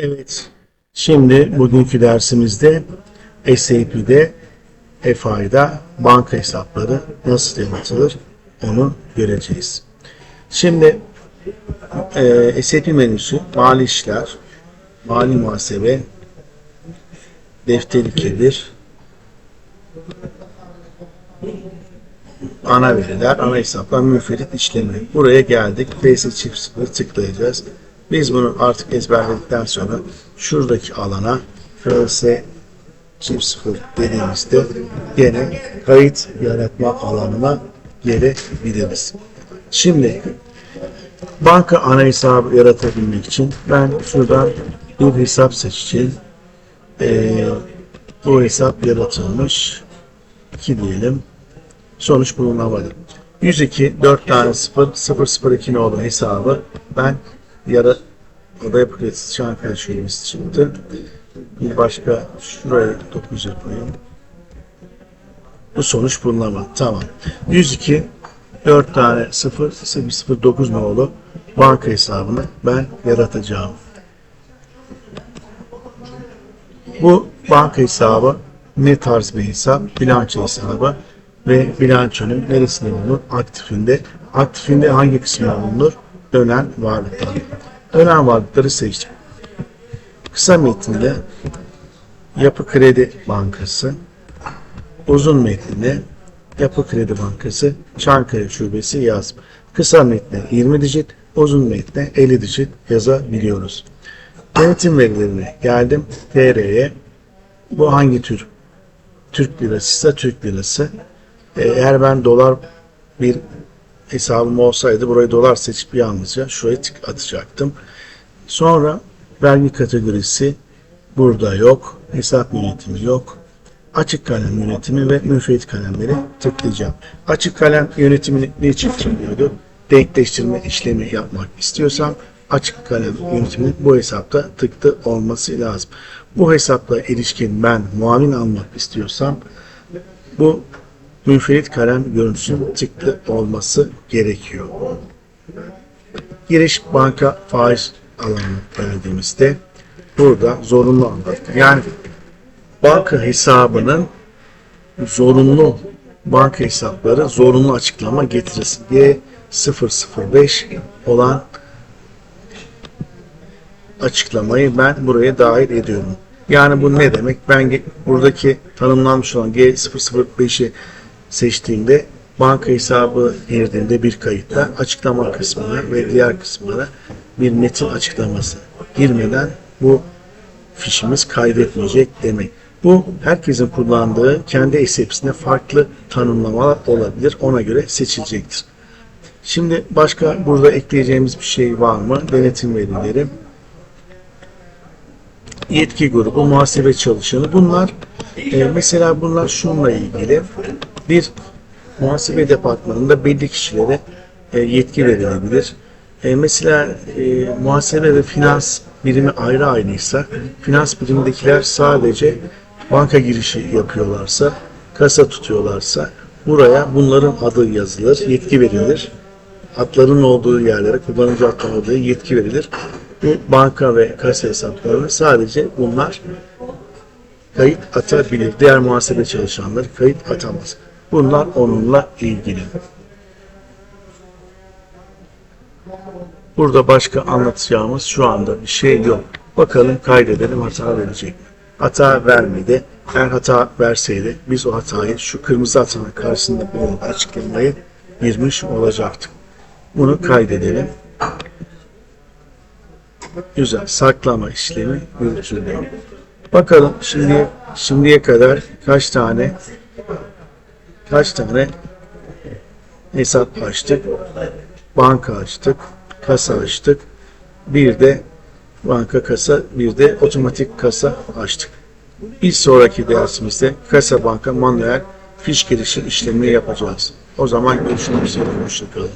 Evet, şimdi bugünkü dersimizde SAP'de FI'da banka hesapları nasıl yaratılır onu göreceğiz. Şimdi e, SAP menüsü mali işler, mali muhasebe, defteri kebir, ana veriler, ana hesaplar, müferit işlemi. Buraya geldik. PS çift tıklayacağız. Biz bunu artık ezberledikten sonra şuradaki alana FS çift sıfır dediğimizde gene kayıt yaratma alanına gelebiliriz. Şimdi banka ana hesabı yaratabilmek için ben şuradan bir hesap seçeceğim. Ee, bu hesap yaratılmış. 2 diyelim sonuç bulunamadı. 102 4 tane 0 002 nolu hesabı ben yara oda yapı kredisi Çankaya Şubesi çıktı. Bir başka şuraya 9 yapayım. Bu sonuç bulunamadı. Tamam. 102 4 tane 0 009 nolu banka hesabını ben yaratacağım. Bu banka hesabı ne tarz bir hesap? Bilanço hesabı ve bilançonun neresinde bulunur? Aktifinde. Aktifinde hangi kısmında bulunur? Dönen varlıklar. Dönen varlıkları seçtim. Kısa metinde Yapı Kredi Bankası, uzun metninde Yapı Kredi Bankası Çankaya Şubesi yazdım. Kısa metne 20 dijit, uzun metne 50 dijit yazabiliyoruz. Denetim verilerine geldim. TR'ye. Bu hangi tür? Türk lirası ise Türk lirası. Eğer ben dolar bir hesabım olsaydı burayı dolar seçip yalnızca şuraya tık atacaktım. Sonra vergi kategorisi burada yok. Hesap yönetimi yok. Açık kalem yönetimi ve müfret kalemleri tıklayacağım. Açık kalem yönetimini niçin tıklıyordu? Denkleştirme işlemi yapmak istiyorsam açık kalem yönetiminin bu hesapta tıktı olması lazım. Bu hesapla ilişkin ben muavin almak istiyorsam bu münferit kalem görüntüsünün tıklı olması gerekiyor. Giriş banka faiz alanına verdiğimizde burada zorunlu anlatım. Yani banka hesabının zorunlu banka hesapları zorunlu açıklama getirisi G005 olan açıklamayı ben buraya dahil ediyorum. Yani bu ne demek? Ben buradaki tanımlanmış olan G005'i seçtiğimde banka hesabı girdiğimde bir kayıtta açıklama kısmına ve diğer kısmına bir metin açıklaması girmeden bu fişimiz kaydetmeyecek demek. Bu herkesin kullandığı kendi SAP'sinde farklı tanımlamalar olabilir. Ona göre seçilecektir. Şimdi başka burada ekleyeceğimiz bir şey var mı? Denetim verileri yetki grubu, muhasebe çalışanı. Bunlar e, mesela bunlar şunla ilgili bir muhasebe departmanında belli kişilere e, yetki verilebilir. E, mesela e, muhasebe ve finans birimi ayrı ayrıysa finans birimindekiler sadece banka girişi yapıyorlarsa, kasa tutuyorlarsa buraya bunların adı yazılır, yetki verilir. Adların olduğu yerlere kullanıcı adlarının olduğu yetki verilir. Bu banka ve kasa hesaplarına sadece bunlar kayıt atabilir. Diğer muhasebe çalışanları kayıt atamaz. Bunlar onunla ilgili. Burada başka anlatacağımız şu anda bir şey yok. Bakalım kaydedelim hata verecek mi? Hata vermedi. Eğer hata verseydi biz o hatayı şu kırmızı hatanın karşısında açıklamayı girmiş olacaktık. Bunu kaydedelim. Güzel. Saklama işlemi yürütülüyor. Bakalım şimdi şimdiye kadar kaç tane kaç tane hesap açtık. Banka açtık. Kasa açtık. Bir de banka kasa, bir de otomatik kasa açtık. Bir sonraki dersimizde kasa banka manuel fiş girişi işlemini yapacağız. O zaman görüşmek üzere. Hoşçakalın.